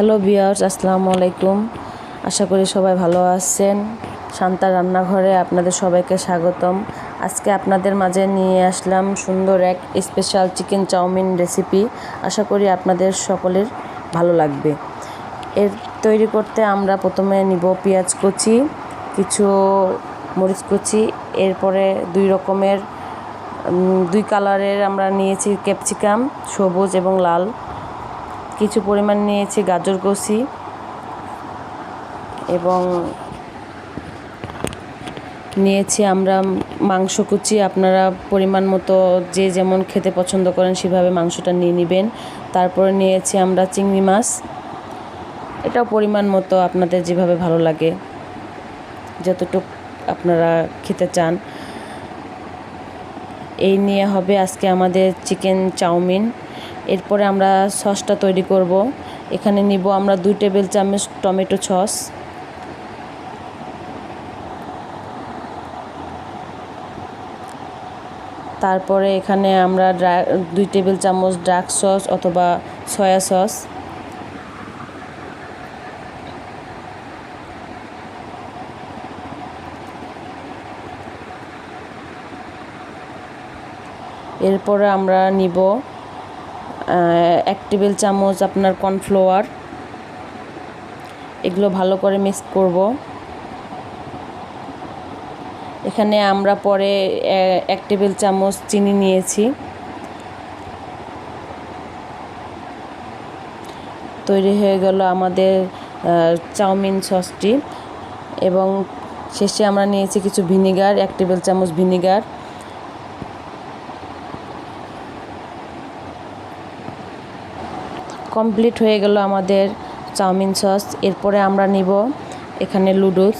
Hello বিয়ার্স আসসালামু আলাইকুম। আশা করি সবাই ভালো আছেন। শান্তা রান্নাঘরে আপনাদের সবাইকে স্বাগতম। আজকে আপনাদের মাঝে নিয়ে আসলাম সুন্দর এক special chicken chow mein recipe আশা করি আপনাদের সকলের ভালো লাগবে। এর তৈরি করতে আমরা প্রথমে নিব পেঁয়াজ কুচি, কিছু মরিচ কুচি, এরপরে দুই রকমের দুই কালারের আমরা নিয়েছি ক্যাপসিকাম সবুজ এবং লাল। কিছু পরিমাণ নিয়েছি গাজর কষি এবং নিয়েছি আমরা মাংস কুচি। আপনারা পরিমাণ মতো যে যেমন খেতে পছন্দ করেন সেভাবে মাংসটা নিয়ে নেবেন। তারপরে নিয়েছি আমরা চিংড়ি মাছ। এটাও পরিমাণ মতো আপনাদের যেভাবে ভালো লাগে, যতটুক আপনারা খেতে চান। এই নিয়ে হবে আজকে আমাদের চিকেন চাউমিন। এরপরে আমরা সসটা তৈরি করব। এখানে নিব আমরা দুই টেবিল চামচ টমেটো সস। তারপরে এখানে আমরা দুই টেবিল চামচ ডার্ক সস অথবা সয়া সস। এরপরে আমরা নিব এক টেবিল চামচ আপনার কর্নফ্লাওয়ার। এগুলো ভালো করে মিক্স করব। এখানে আমরা পরে এক টেবিল চামচ চিনি নিয়েছি। তৈরি হয়ে গেল আমাদের চাউমিন সসটি। এবং শেষে আমরা নিয়েছি কিছু ভিনিগার, এক টেবিল চামচ ভিনিগার। কমপ্লিট হয়ে গেল আমাদের চাউমিন সস। এরপরে আমরা নিব এখানে লুডুস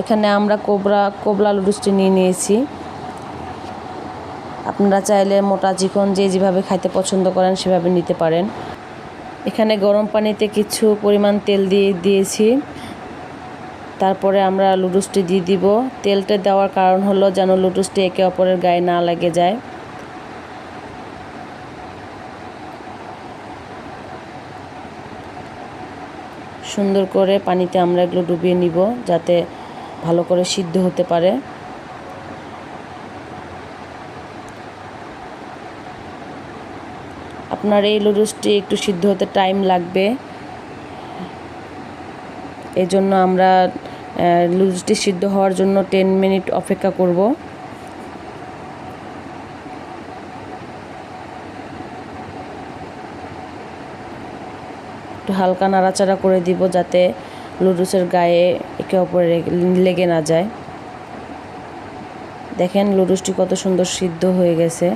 এখানে আমরা কোবরা কোবলা লুডুসটি নিয়ে নিয়েছি। আপনারা চাইলে মোটা চিকন যে যেভাবে খাইতে পছন্দ করেন সেভাবে নিতে পারেন। এখানে গরম পানিতে কিছু পরিমাণ তেল দিয়ে দিয়েছি। তারপরে আমরা লুডুসটি দিয়ে দিব। তেলটা দেওয়ার কারণ হলো যেন লুডুসটি একে অপরের গায়ে না লেগে যায়। সুন্দর করে পানিতে আমরা এগুলো ডুবিয়ে নিব যাতে ভালো করে সিদ্ধ হতে পারে। আপনার এই লুডুসটি একটু সিদ্ধ হতে টাইম লাগবে। এই জন্য আমরা লুডুসটি সিদ্ধ হওয়ার জন্য টেন মিনিট অপেক্ষা করব। হালকা নাড়াচাড়া করে দিব যাতে লুডুসের গায়ে একে অপরে লেগে না যায়। দেখেন লুডুসটি কত সুন্দর সিদ্ধ হয়ে গেছে।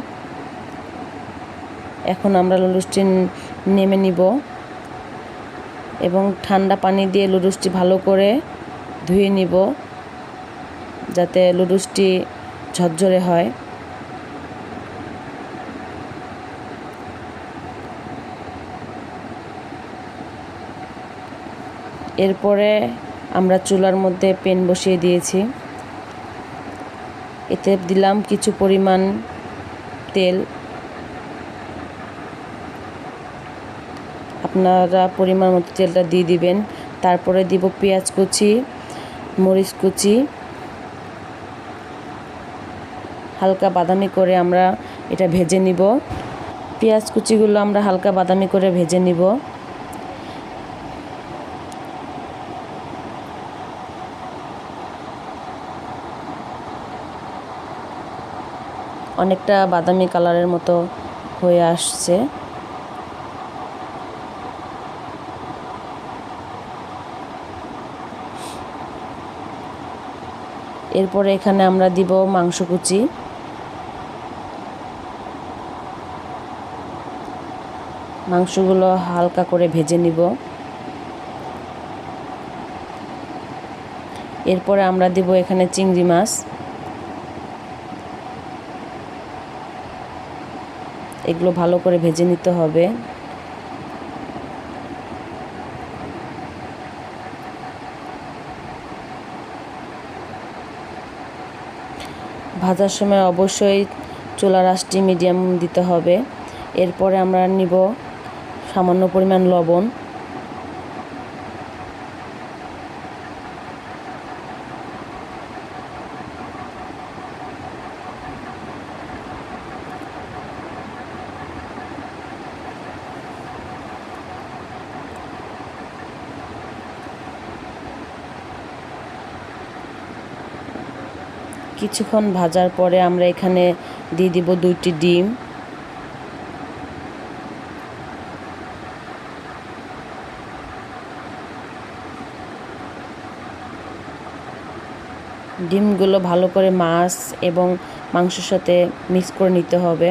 এখন আমরা লুডুসটি নেমে নিব এবং ঠান্ডা পানি দিয়ে লুডুসটি ভালো করে ধুয়ে নিব যাতে লুডুসটি ঝরঝরে হয়। এরপরে আমরা চুলার মধ্যে পেন বসিয়ে দিয়েছি। এতে দিলাম কিছু পরিমাণ তেল। আপনারা পরিমাণ মতো তেলটা দিয়ে দিবেন। তারপরে দিব পেঁয়াজ কুচি, মরিচ কুচি। হালকা বাদামি করে আমরা এটা ভেজে নিব। পেঁয়াজ কুচিগুলো আমরা হালকা বাদামি করে ভেজে নিব। অনেকটা বাদামি কালারের মতো হয়ে আসছে। এরপরে এখানে আমরা দিব মাংস কুচি। মাংসগুলো হালকা করে ভেজে নিব। এরপরে আমরা দিব এখানে চিংড়ি মাছ। এগুলো ভালো করে ভেজে নিতে হবে। ভাজার সময় অবশ্যই চুলা রাসটি মিডিয়াম দিতে হবে। এরপরে আমরা নিব সামান্য পরিমাণ লবণ। কিছুক্ষণ ভাজার পরে আমরা এখানে দিয়ে দিব দুইটি ডিম। ডিমগুলো ভালো করে মাছ এবং মাংসের সাথে মিক্স করে নিতে হবে।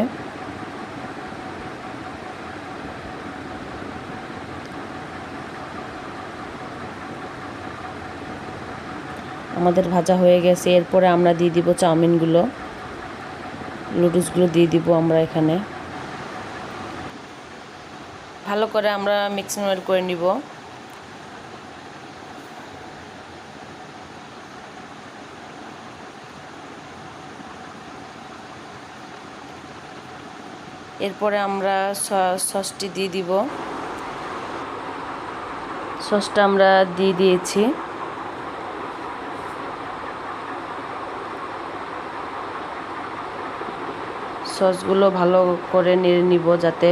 আমাদের ভাজা হয়ে গেছে। এরপরে আমরা দিয়ে দিব চাউমিনগুলো। নুডলসগুলো দিয়ে দিব আমরা এখানে। ভালো করে আমরা মিক্সিং ওয়েল করে নিব। এরপরে আমরা সসটি দিয়ে দিব। সসটা আমরা দিয়ে দিয়েছি। সসগুলো ভালো করে নেড়ে নিব যাতে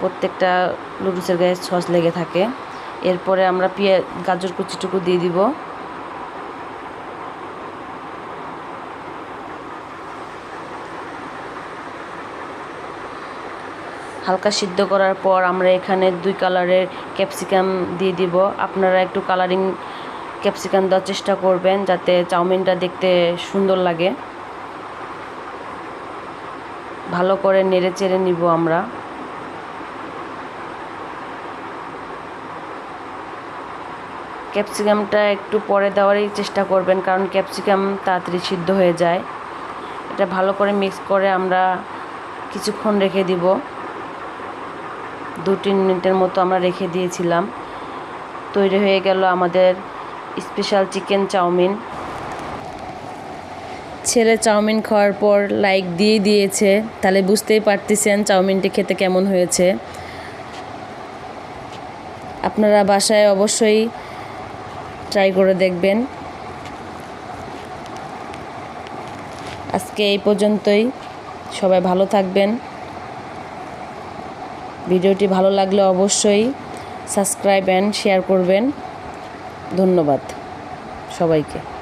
প্রত্যেকটা নুডলসের গায়ে সস লেগে থাকে। এরপরে আমরা পেঁয়াজ গাজর কুচিটুকু দিয়ে দিব। হালকা সিদ্ধ করার পর আমরা এখানে দুই কালারের ক্যাপসিকাম দিয়ে দিব। আপনারা একটু কালারিং ক্যাপসিকাম দেওয়ার চেষ্টা করবেন যাতে চাউমিনটা দেখতে সুন্দর লাগে। ভালো করে নেড়ে চেড়ে নিব আমরা। ক্যাপসিকামটা একটু পরে দেওয়ারই চেষ্টা করবেন, কারণ ক্যাপসিকাম তাড়াতাড়ি সিদ্ধ হয়ে যায়। এটা ভালো করে মিক্স করে আমরা কিছুক্ষণ রেখে দিব। দু তিন মিনিটের মতো আমরা রেখে দিয়েছিলাম। তৈরি হয়ে গেল আমাদের স্পেশাল চিকেন চাউমিন। ছেলে চাউমিন খাওয়ার পর লাইক দিয়ে দিয়েছে। তাহলে বুঝতেই পারতেছেন চাউমিনটি খেতে কেমন হয়েছে। আপনারা বাসায় অবশ্যই ট্রাই করে দেখবেন। আজকে এই পর্যন্তই। সবাই ভালো থাকবেন। ভিডিওটি ভালো লাগলে অবশ্যই সাবস্ক্রাইব অ্যান্ড শেয়ার করবেন। ধন্যবাদ সবাইকে।